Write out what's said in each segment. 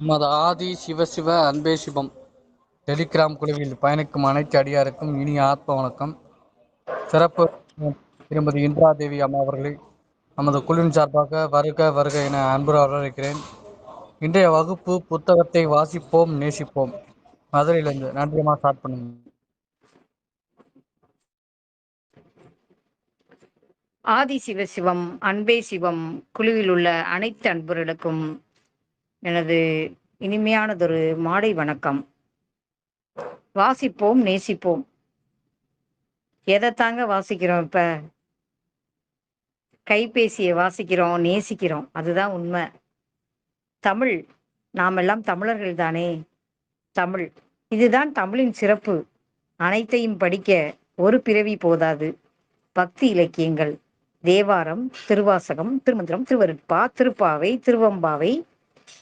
நமது ஆதி சிவசிவ அன்பே சிவம். டெலிகிராம் குழுவில் பயணிக்கும் அனைத்து அடியாருக்கும் இனி ஆத்ம வணக்கம். சிறப்பு திருமதி இந்திரா தேவி அம்மா அவர்களை நமது குழுவின் சார்பாக வருக வருக என அன்புற வரவேற்கிறேன். இன்றைய வகுப்பு புத்தகத்தை வாசிப்போம் நேசிப்போம். மதுரையிலிருந்து நன்றியமாக ஸ்டார்ட் பண்ணுங்க. ஆதி சிவ சிவம் அன்பே சிவம் குழுவில் உள்ள அனைத்து அன்பர்களுக்கும் எனது இனிமையானதொரு மாலை வணக்கம். வாசிப்போம் நேசிப்போம். எதைத்தாங்க வாசிக்கிறோம் இப்ப? கைபேசியை வாசிக்கிறோம் நேசிக்கிறோம். அதுதான் உண்மை. தமிழ். நாமெல்லாம் தமிழர்கள் தானே. தமிழ். இதுதான் தமிழின் சிறப்பு. அனைத்தையும் படிக்க ஒரு பிறவி போதாது. பக்தி இலக்கியங்கள். தேவாரம் திருவாசகம் திருமந்திரம் திருவருட்பா திருப்பாவை திருவம்பாவை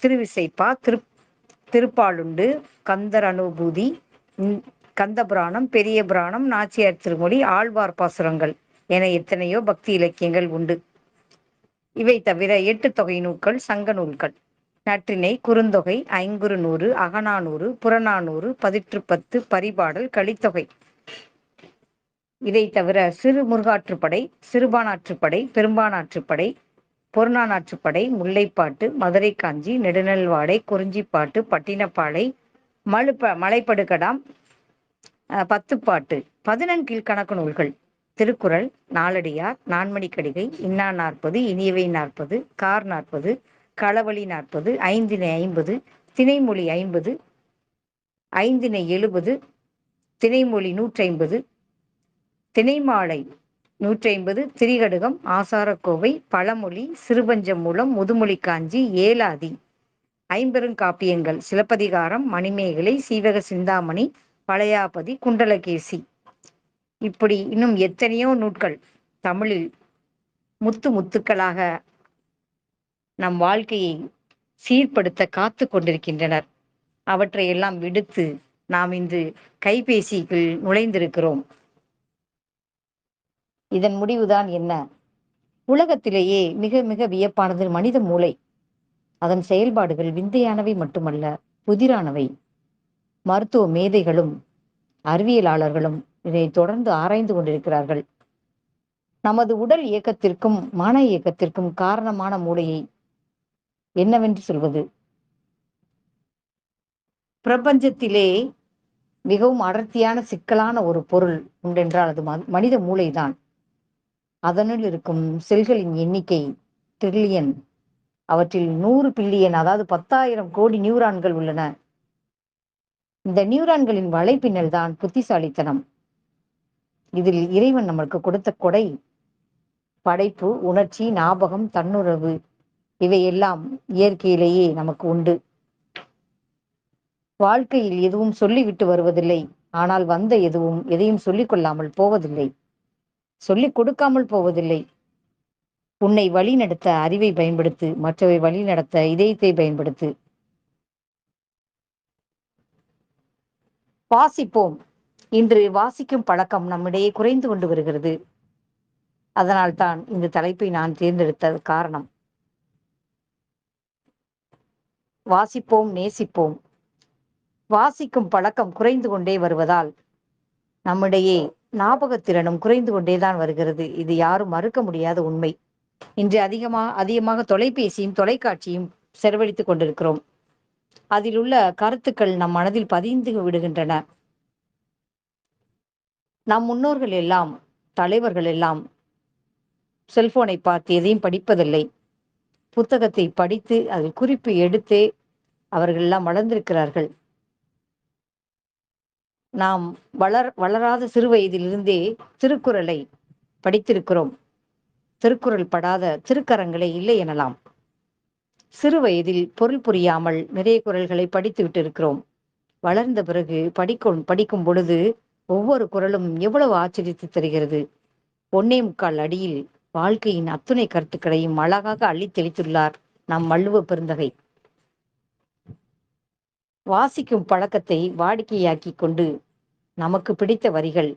திருவிசைப்பா திரு திருப்பாலுண்டு கந்தர் அனுபூதி கந்த புராணம் பெரிய புராணம் நாச்சியார் திருமொழி ஆழ்வார் பாசுரங்கள் என எத்தனையோ பக்தி இலக்கியங்கள் உண்டு. இவை தவிர எட்டு தொகை நூல்கள் சங்க நூல்கள். நற்றினை குறுந்தொகை ஐங்குறு நூறு அகநானூறு புறநானூறு பதிற்று பத்து பரிபாடல் கலித்தொகை. இதை தவிர சிறு முருகாற்றுப்படை சிறுபானாற்றுப்படை பெரும்பானாற்றுப்படை பொருநானாற்றுப்படை முல்லைப்பாட்டு மதுரை காஞ்சி நெடுநல்வாடை குறிஞ்சிப்பாட்டு பட்டினப்பாலை மழுப்ப மலைப்படுகடாம் பத்துப்பாட்டு பதினெண்கீழ் கணக்கு நூல்கள். திருக்குறள் நாலடியார் நான்மணிக்கடிகை இன்னா நாற்பது இனியவை நாற்பது கார் நாற்பது களவழி நாற்பது ஐந்தினை ஐம்பது திணைமொழி ஐம்பது ஐந்தினை எழுபது திணைமொழி நூற்றைம்பது திணைமாலை நூற்றி ஐம்பது திரிகடுகம் ஆசாரக்கோவை பழமொழி சிறுபஞ்சம் மூலம் முதுமொழி காஞ்சி ஏலாதி. ஐம்பெருங்காப்பியங்கள் சிலப்பதிகாரம் மணிமேகலை சீவக சிந்தாமணி பழையாபதி குண்டலகேசி. இப்படி இன்னும் எத்தனையோ நூட்கள் தமிழில் முத்து முத்துக்களாக நம் வாழ்க்கையை சீர்படுத்த காத்து கொண்டிருக்கின்றனர். அவற்றையெல்லாம் விடுத்து நாம் இன்று கைபேசிக்குள் நுழைந்திருக்கிறோம். இதன் முடிவுதான் என்ன? உலகத்திலேயே மிக மிக வியப்பானது மனித மூளை. அதன் செயல்பாடுகள் விந்தையானவை மட்டுமல்ல புதிரானவை. மருத்துவ மேதைகளும் அறிவியலாளர்களும் இதை தொடர்ந்து ஆராய்ந்து கொண்டிருக்கிறார்கள். நமது உடல் இயக்கத்திற்கும் மன இயக்கத்திற்கும் காரணமான மூளையை என்னவென்று சொல்வது? பிரபஞ்சத்திலே மிகவும் அடர்த்தியான சிக்கலான ஒரு பொருள் உண்டென்றால் அது மனித மூளைதான். அதனுள் இருக்கும் செல்களின் எண்ணிக்கை ட்ரில்லியன் அவற்றில் நூறு பில்லியன் அதாவது பத்தாயிரம் கோடி நியூரான்கள் உள்ளன. இந்த நியூரான்களின் வலைப்பின்னல் தான் புத்திசாலித்தனம். இதில் இறைவன் நம்மளுக்கு கொடுத்த கொடை படைப்பு உணர்ச்சி ஞாபகம் தன்னுறவு இவையெல்லாம் இயற்கையிலேயே நமக்கு உண்டு. வாழ்க்கையில் எதுவும் சொல்லிவிட்டு வருவதில்லை. ஆனால் வந்த எதுவும் எதையும் சொல்லிக் கொள்ளாமல் போவதில்லை. சொல்லிக் கொடுக்காமல் போவதில்லை. உன்னை வழி நடத்த அறிவை பயன்படுத்து மற்றவை வழி நடத்த இதயத்தை பயன்படுத்து. வாசிப்போம். இன்று வாசிக்கும் பழக்கம் நம்மிடையே குறைந்து கொண்டு வருகிறது. அதனால்தான் இந்த தலைப்பை நான் தேர்ந்தெடுத்த காரணம். வாசிப்போம் நேசிப்போம். வாசிக்கும் பழக்கம் குறைந்து கொண்டே வருவதால் நம்மிடையே ஞாபகத்திறனும் குறைந்து கொண்டேதான் வருகிறது. இது யாரும் மறுக்க முடியாத உண்மை. இன்று அதிகமாக அதிகமாக தொலைபேசியும் தொலைக்காட்சியும் செலவழித்துக் கொண்டிருக்கிறோம். அதில் உள்ள கருத்துக்கள் நம் மனதில் பதிந்து விடுகின்றன. நம் முன்னோர்கள் எல்லாம் தலைவர்கள் எல்லாம் செல்போனை பார்த்து எதையும் படிப்பதில்லை. புத்தகத்தை படித்து அதில் குறிப்பு எடுத்தே அவர்கள் எல்லாம் வளர்ந்திருக்கிறார்கள். நாம் வளர் வளராத சிறு வயதிலிருந்தே திருக்குறளை படித்திருக்கிறோம். திருக்குறள் படாத திருக்கரங்களே இல்லை எனலாம். சிறு வயதில் பொருள் புரியாமல் நிறைய குரல்களை படித்து விட்டிருக்கிறோம். வளர்ந்த பிறகு படிக்கும் படிக்கும் பொழுது ஒவ்வொரு குரலும் எவ்வளவு ஆச்சரித்து தருகிறது. ஒன்னே முக்கால் அடியில் வாழ்க்கையின் அத்துணை கருத்துக்களையும் அழகாக அள்ளி தெளித்துள்ளார் நம் வள்ளுவ பெருந்தகை. வாசிக்கும் பழக்கத்தை வாடிக்கையாக்கிக் கொண்டு நமக்கு பிடித்த வரிகள்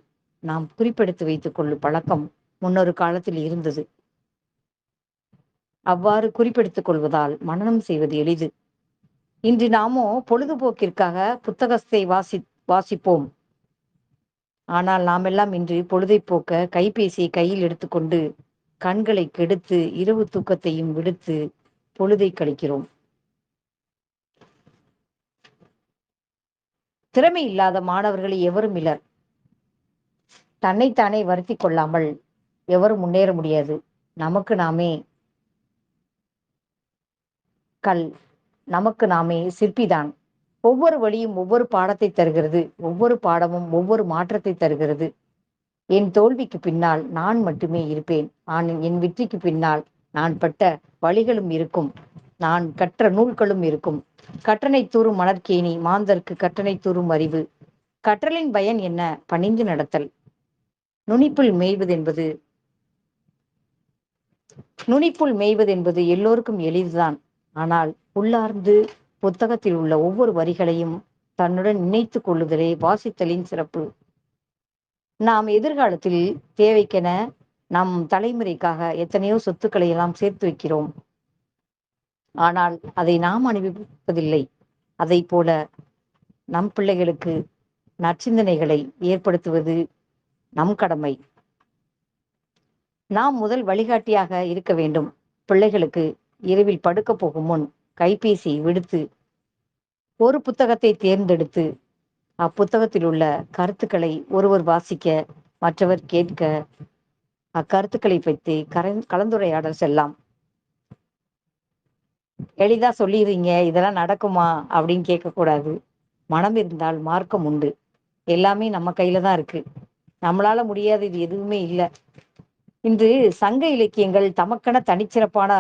நாம் குறிப்பெடுத்து வைத்துக் கொள்ளும் பழக்கம் முன்னொரு காலத்தில் இருந்தது. அவ்வாறு குறிப்பெடுத்துக் கொள்வதால் மனனம் செய்வது எளிது. இன்று நாமோ பொழுதுபோக்கிற்காக புத்தகத்தை வாசி வாசிப்போம். ஆனால் நாமெல்லாம் இன்று பொழுதை போக்க கைபேசியை கையில் எடுத்துக்கொண்டு கண்களை கெடுத்து இரவு தூக்கத்தையும் விடுத்து பொழுதை கழிக்கிறோம். திறமை இல்லாத மாணவர்கள் எவரும் இலர் தன்னைத்தானே வருத்தி கொள்ளாமல் எவரும் முன்னேற முடியாது. நமக்கு நாமே கல் நமக்கு நாமே சிற்பிதான். ஒவ்வொரு வழியும் ஒவ்வொரு பாடத்தை தருகிறது ஒவ்வொரு பாடமும் ஒவ்வொரு மாற்றத்தை தருகிறது. என் தோல்விக்கு பின்னால் நான் மட்டுமே இருப்பேன். ஆனால் என் வெற்றிக்கு பின்னால் நான் பட்ட வழிகளும் இருக்கும். நான் கற்ற நூல்களும் இருக்கும். கற்றனை தூறும் மணற்கேணி மாந்தர்க்கு கற்றனை தூறும் அறிவு. கற்றலின் பயன் என்ன? பணிந்து நடத்தல். நுனிப்புள் மேய்வது என்பது நுனிப்புள் மேய்வது என்பது எல்லோருக்கும் எளிதுதான். ஆனால் உள்ளார்ந்து புத்தகத்தில் உள்ள ஒவ்வொரு வரிகளையும் தன்னுடன் நினைத்துக் கொள்ளுதலே வாசித்தலின் சிறப்பு. நாம் எதிர்காலத்தில் தேவைக்கென நம் தலைமுறைக்காக எத்தனையோ சொத்துக்களை எல்லாம் சேர்த்து வைக்கிறோம். ஆனால் அதை நாம் அனுபவிப்பதில்லை. அதை போல நம் பிள்ளைகளுக்கு நற்சிந்தனைகளை ஏற்படுத்துவது நம் கடமை. நாம் முதல் வழிகாட்டியாக இருக்க வேண்டும். பிள்ளைகளுக்கு இரவில் படுக்க போகும் முன் கைபேசி விடுத்து ஒரு புத்தகத்தை தேர்ந்தெடுத்து அப்புத்தகத்தில் உள்ள கருத்துக்களை ஒருவர் வாசிக்க மற்றவர் கேட்க அக்கருத்துக்களை பற்றி கரன் கலந்துரையாடல் செல்லாம். எளிதா சொல்லிடுறீங்க இதெல்லாம் நடக்குமா அப்படின்னு கேட்கக்கூடாது. மனம் இருந்தால் மார்க்கம் உண்டு. எல்லாமே நம்ம கையில தான் இருக்கு. நம்மளால முடியாது இது எதுவுமே இல்லை. இன்று சங்க இலக்கியங்கள் தமக்கென தனிச்சிறப்பான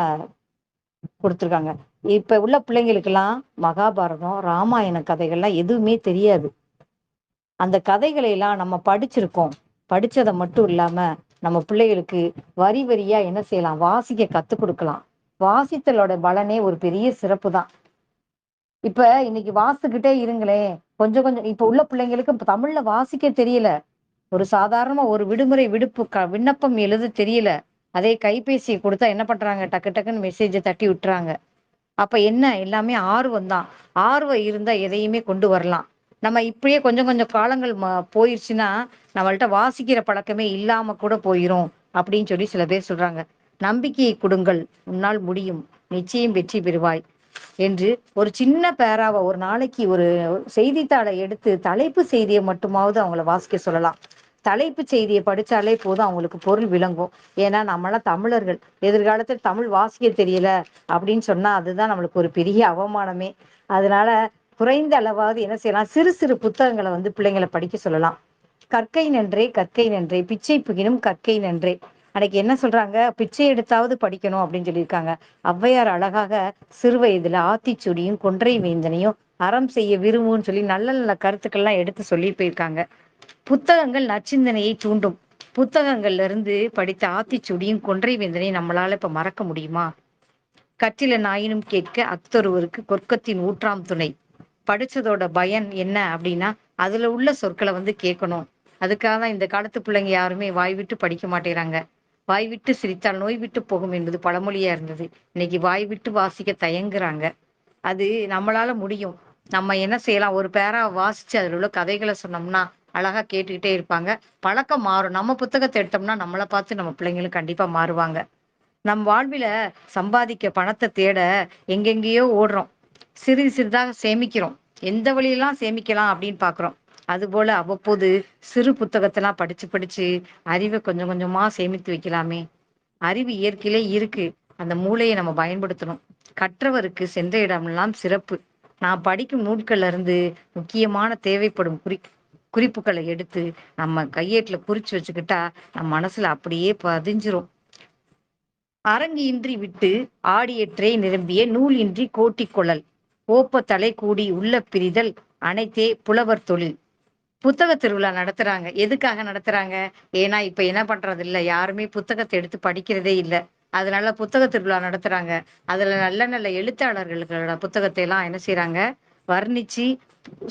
கொடுத்துருக்காங்க. இப்ப உள்ள பிள்ளைங்களுக்கெல்லாம் மகாபாரதம் ராமாயண கதைகள்லாம் எதுவுமே தெரியாது. அந்த கதைகளை எல்லாம் நம்ம படிச்சிருக்கோம். படிச்சதை மட்டும் இல்லாம நம்ம பிள்ளைகளுக்கு வரி வரியா என்ன செய்யலாம்? வாசிக்க கத்து கொடுக்கலாம். வாசித்தலோட பலனே ஒரு பெரிய சிறப்பு தான் இப்ப இன்னைக்கு வாசிக்கிட்டே இருங்களேன். கொஞ்சம் கொஞ்சம் இப்ப உள்ள பிள்ளைங்களுக்கு தமிழ்ல வாசிக்க தெரியல. ஒரு சாதாரணமா ஒரு விடுமுறை விடுப்பு க விண்ணப்பம் எழுத தெரியல. அதே கைபேசியை கொடுத்தா என்ன பண்றாங்க? டக்கு டக்குன்னு மெசேஜை தட்டி விட்டுறாங்க. அப்ப என்ன? எல்லாமே ஆர்வம் தான். ஆர்வம் இருந்தா எதையுமே கொண்டு வரலாம். நம்ம இப்படியே கொஞ்சம் கொஞ்சம் காலங்கள் போயிருச்சுன்னா நம்மள்ட்ட வாசிக்கிற பழக்கமே இல்லாம கூட போயிரும். அப்படின்னு சொல்லி சில பேர் சொல்றாங்க. நம்பிக்கையை கொடுங்கள். உன்னால் முடியும். நிச்சயம் வெற்றி பெறுவாய். என்று ஒரு சின்ன பேராவை ஒரு நாளைக்கு ஒரு செய்தித்தாளை எடுத்து தலைப்பு செய்தியை மட்டுமாவது அவங்கள வாசிக்க சொல்லலாம். தலைப்பு செய்தியை படிச்சாலே போதும் அவங்களுக்கு பொருள் விளங்கும். ஏன்னா நம்மளாம் தமிழர்கள் எதிர்காலத்தில் தமிழ் வாசிக்க தெரியல அப்படின்னு சொன்னா அதுதான் நம்மளுக்கு ஒரு பெரிய அவமானமே. அதனால குறைந்த அளவாவது என்ன செய்யலாம்? சிறு சிறு புத்தகங்களை வந்து பிள்ளைங்களை படிக்க சொல்லலாம். கற்கை நன்றே கற்கை நன்றே. பிச்சை புகினும் கற்கை நன்றே. அன்னைக்கு என்ன சொல்றாங்க? பிச்சை எடுத்தாவது படிக்கணும் அப்படின்னு சொல்லியிருக்காங்க. ஔவையார் அழகாக சிறு வயதுல ஆத்திச்சுடியும் கொன்றை வேந்தனையும் அறம் செய்ய விரும்புன்னு சொல்லி நல்ல நல்ல கருத்துக்கள்லாம் எடுத்து சொல்லி போயிருக்காங்க. புத்தகங்கள் நச்சிந்தனையை தூண்டும். புத்தகங்கள்ல இருந்து படித்த ஆத்திச்சுடியும் கொன்றை வேந்தனையும் நம்மளால இப்ப மறக்க முடியுமா? கற்றில நாயினும் கேட்க அக்தொருவருக்கு கொற்கத்தின் ஊற்றாம் துணை. படிச்சதோட பயன் என்ன அப்படின்னா அதுல உள்ள சொற்களை வந்து கேட்கணும். அதுக்காக தான் இந்த காலத்து பிள்ளைங்க யாருமே வாய் விட்டு படிக்க மாட்டேறாங்க வாய் விட்டு சிரித்தால் நோய் விட்டு போகும் என்பது பழமொழியா இருந்தது. இன்னைக்கு வாய் விட்டு வாசிக்க தயங்குறாங்க. அது நம்மளால முடியும். நம்ம என்ன செய்யலாம்? ஒரு பேரா வாசிச்சு அதில் உள்ள கதைகளை சொன்னோம்னா அழகா கேட்டுக்கிட்டே இருப்பாங்க. பழக்கம் மாறும். நம்ம புத்தகத்தை எடுத்தோம்னா நம்மளை பார்த்து நம்ம பிள்ளைங்களும் கண்டிப்பா மாறுவாங்க. நம் வாழ்வில சம்பாதிக்க பணத்தை தேட எங்கெங்கேயோ ஓடுறோம். சிறிது சிறிதாக சேமிக்கிறோம். எந்த வழியெல்லாம் சேமிக்கலாம் அப்படின்னு பாக்குறோம். அதுபோல அவ்வப்போது சிறு புத்தகத்தெல்லாம் படிச்சு படிச்சு அறிவை கொஞ்சம் கொஞ்சமா சேமித்து வைக்கலாமே. அறிவு இயற்கையிலே இருக்கு. அந்த மூளையை நம்ம பயன்படுத்தணும். கற்றவருக்கு சென்ற இடமெல்லாம் சிறப்பு. நான் படிக்கும் நூல்கள்ல இருந்து முக்கியமான தேவைப்படும் குறி குறிப்புகளை எடுத்து நம்ம கையேட்டுல குறிச்சு வச்சுக்கிட்டா நம்ம மனசுல அப்படியே பதிஞ்சிரும். அரங்கு இன்றி விட்டு ஆடியற்றை நிரம்பிய நூல் இன்றி கோட்டிக் கொள்ளல் ஓப்ப தலை கூடி உள்ள பிரிதல் அனைத்தே புலவர் தொழில். புத்தக திருவிழா நடத்துறாங்க. எதுக்காக நடத்துறாங்க? ஏன்னா இப்ப என்ன பண்றது இல்ல யாருமே புத்தகத்தை எடுத்து படிக்கிறதே இல்ல. அதனால புத்தக திருவிழா நடத்துறாங்க. அதுல நல்ல நல்ல எழுத்தாளர்களோட புத்தகத்தை எல்லாம் என்ன செய்யறாங்க வர்ணிச்சு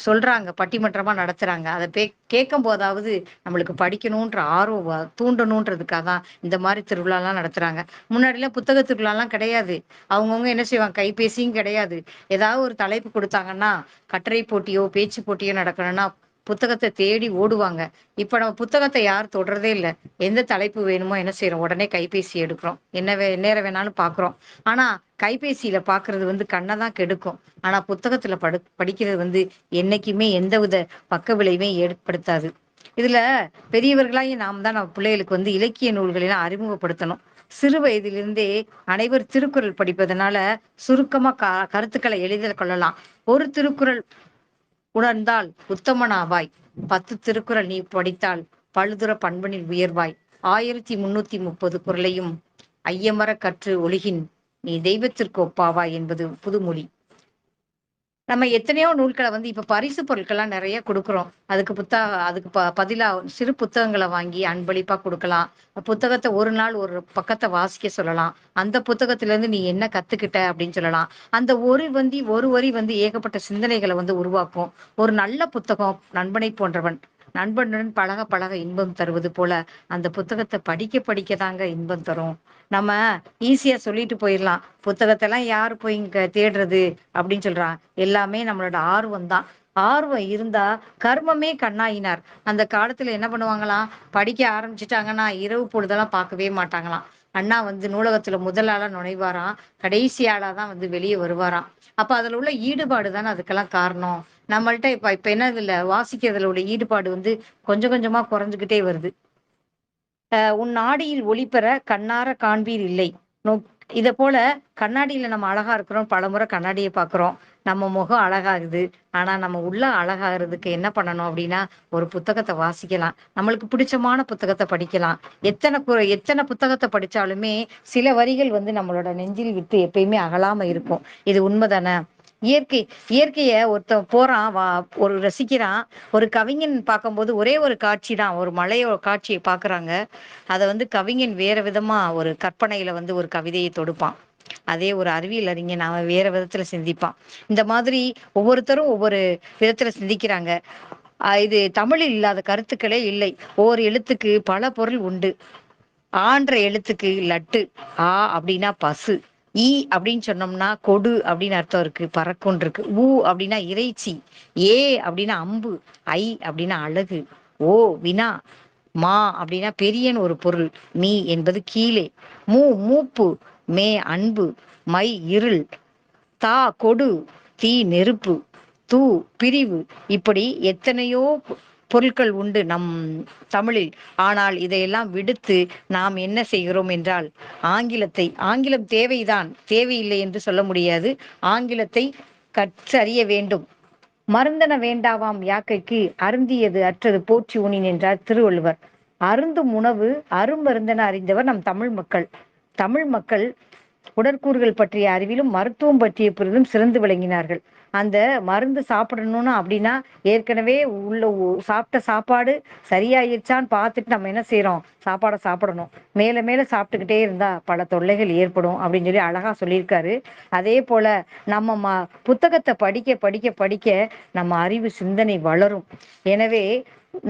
சொல்றாங்க. பட்டிமன்றமா நடத்துறாங்க. அதை பே கேட்கும் போதாவது நம்மளுக்கு படிக்கணுன்ற ஆர்வம் வ- தூண்டணுன்றதுக்காக தான் இந்த மாதிரி திருவிழாலாம் நடத்துறாங்க. முன்னாடிலாம் புத்தக திருவிழாலாம் கிடையாது. அவங்கவுங்க என்ன செய்வாங்க? கைபேசியும் கிடையாது. ஏதாவது ஒரு தலைப்பு கொடுத்தாங்கன்னா கட்டுரை போட்டியோ பேச்சு போட்டியோ நடக்கணும்னா புத்தகத்தை தேடி ஓடுவாங்க. இப்ப நம்ம புத்தகத்தை யார் தொடுறதே இல்லை. எந்த தலைப்பு வேணுமோ என்ன செய்யறோம் உடனே கைபேசி எடுக்கிறோம். என்ன வே நேரம் வேணாலும் பாக்குறோம். ஆனா கைபேசியில பாக்குறது வந்து கண்ணை தான் கெடுக்கும். ஆனா புத்தகத்துல படு படிக்கிறது வந்து என்னைக்குமே எந்தவித பக்க விளைவையும் ஏற்படுத்தாது. இதுல பெரியவர்களாகி நாம் தான் நம்ம பிள்ளைகளுக்கு வந்து இலக்கிய நூல்களெல்லாம் அறிமுகப்படுத்தணும். சிறு வயதிலிருந்தே அனைவர் திருக்குறள் படிப்பதனால சுருக்கமா க கருத்துக்களை எளிதில் கொள்ளலாம். ஒரு திருக்குறள் உணர்ந்தால் உத்தமனாவாய். பத்து திருக்குறள் நீ படித்தால் பழுதுர பண்பனில் உயர்வாய். ஆயிரத்தி முன்னூத்தி முப்பது குறளையும் ஐயமர கற்று ஒழுகின். நீ தெய்வத்திற்கு ஒப்பாவாய் என்பது புதுமொழி. நம்ம எத்தனையோ நூல்களை வந்து இப்ப பரிசு பொருட்கள்லாம் நிறைய கொடுக்குறோம். அதுக்கு புத்தக அதுக்கு ப பதிலா சிறு புத்தகங்களை வாங்கி அன்பளிப்பா கொடுக்கலாம். புத்தகத்தை ஒரு நாள் ஒரு பக்கத்தை வாசிக்க சொல்லலாம். அந்த புத்தகத்துல இருந்து நீ என்ன கத்துக்கிட்ட அப்படின்னு சொல்லலாம். அந்த ஒரு வந்து ஒரு வரி வந்து ஏகப்பட்ட சிந்தனைகளை வந்து உருவாக்கும். ஒரு நல்ல புத்தகம் நண்பனை போன்றவன் நண்பனுடன் பழக பழக இன்பம் தருவது போல அந்த புத்தகத்தை படிக்க படிக்க தாங்க இன்பம் தரும். நம்ம ஈஸியா சொல்லிட்டு போயிடலாம் புத்தகத்தை எல்லாம் யாரு போய் இங்க தேடுறது? அப்படின்னு சொல்றான். எல்லாமே நம்மளோட ஆர்வம் தான் ஆர்வம் இருந்தா கர்மமே கண்ணாயினார். அந்த காலத்துல என்ன பண்ணுவாங்களாம்? படிக்க ஆரம்பிச்சுட்டாங்கன்னா இரவு பொழுதெல்லாம் பார்க்கவே மாட்டாங்களாம். அண்ணா வந்து நூலகத்துல முதல் ஆளா நுழைவாராம். கடைசி ஆளா தான் வந்து வெளியே வருவாராம். அப்ப அதுல உள்ள ஈடுபாடு தானே அதுக்கெல்லாம் காரணம். நம்மள்ட்ட இப்ப இப்ப என்ன இதுல வாசிக்கிறதுல உள்ள ஈடுபாடு வந்து கொஞ்சம் கொஞ்சமா குறைஞ்சுகிட்டே வருது. உன் நாடியில் ஒளிபெற கண்ணார காண்பீர் இல்லை. நோ- இதை போல கண்ணாடியில நம்ம அழகா இருக்கிறோம். பலமுறை கண்ணாடியை பாக்குறோம். நம்ம முகம் அழகாகுது. ஆனா நம்ம உள்ள அழகாகிறதுக்கு என்ன பண்ணணும் அப்படின்னா ஒரு புத்தகத்தை வாசிக்கலாம். நம்மளுக்கு பிடிச்சமான புத்தகத்தை படிக்கலாம். எத்தனை கு- எத்தனை புத்தகத்தை படிச்சாலுமே சில வரிகள் வந்து நம்மளோட நெஞ்சில் விட்டு எப்பயுமே அகலாம இருக்கும். இது உண்மைதானே இயற்கை இயற்கைய ஒருத்தன் போறான் வா ஒரு ரசிக்கிறான். ஒரு கவிஞன் பார்க்கும்போது ஒரே ஒரு காட்சி தான் ஒரு மலையோட காட்சியை பாக்குறாங்க அதை வந்து கவிஞன் வேற விதமா ஒரு கற்பனையில வந்து ஒரு கவிதையை தொடுப்பான். அதே ஒரு அறிவியல் அறிஞன் அவன் வேற விதத்துல சிந்திப்பான். இந்த மாதிரி ஒவ்வொருத்தரும் ஒவ்வொரு விதத்துல சிந்திக்கிறாங்க. இது தமிழில் இல்லாத கருத்துக்களே இல்லை. ஒவ்வொரு எழுத்துக்கு பல பொருள் உண்டு. ஆன்ற எழுத்துக்கு லட்டு ஆ அப்படின்னா பசு. ஈ அப்படின்னு சொன்னோம்னா கொடு அப்படின்னு அர்த்தம் இருக்கு பறக்கும் இருக்கு. ஊ அப்படின்னா இறைச்சி ஏ அப்படின்னா அம்பு ஐ அப்படின்னா அழகு ஓ வினா மா அப்படின்னா பெரியன் ஒரு பொருள் மீ என்பது கீழே. மூ மூப்பு மே அன்பு மை இருள் தா கொடு தீ நெருப்பு தூ பிரிவு. இப்படி எத்தனையோ பொருட்கள் உண்டு நம் தமிழில். ஆனால் இதையெல்லாம் விடுத்து நாம் என்ன செய்கிறோம் என்றால் ஆங்கிலத்தை ஆங்கிலம் தேவைதான் தேவையில்லை என்று சொல்ல முடியாது. ஆங்கிலத்தை கற்றறிய வேண்டும். மருந்தன வேண்டாவாம் யாக்கைக்கு அருந்தியது அற்றது போற்றி உணின் என்றார் திருவள்ளுவர். அருந்தும் உணவு அருமருந்தன அறிந்தவர் நம் தமிழ் மக்கள். தமிழ் மக்கள் உடற்கூறுகள் பற்றிய அறிவிலும் மருத்துவம் பற்றிய புரிதலும் சிறந்து விளங்கினார்கள். அந்த மருந்து சாப்பிடணும்னா அப்படின்னா ஏற்கனவே உள்ள சாப்பிட்ட சாப்பாடு சரியாயிருச்சான்னு பார்த்துட்டு நம்ம என்ன செய்யறோம் சாப்பாடை சாப்பிடணும். மேல மேல சாப்பிட்டுக்கிட்டே இருந்தா பல தொல்லைகள் ஏற்படும் அப்படின்னு சொல்லி அழகா சொல்லியிருக்காரு. அதே போல நம்ம ம புத்தகத்தை படிக்க படிக்க படிக்க நம்ம அறிவு சிந்தனை வளரும். எனவே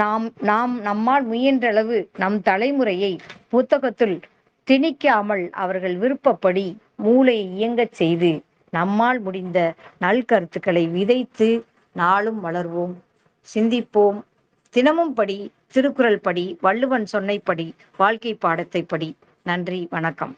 நாம் நாம் நம்மால் முயன்ற அளவு நம் தலைமுறையை புத்தகத்தில் திணிக்காமல் அவர்கள் விருப்பப்படி மூளையை இயங்கச் செய்து நம்மால் முடிந்த நல்கருத்துக்களை விதைத்து நாளும் வளர்வோம். சிந்திப்போம். தினமும் படி திருக்குறள் படி வள்ளுவன் சொன்னைப்படி வாழ்க்கை பாடத்தை படி. நன்றி வணக்கம்.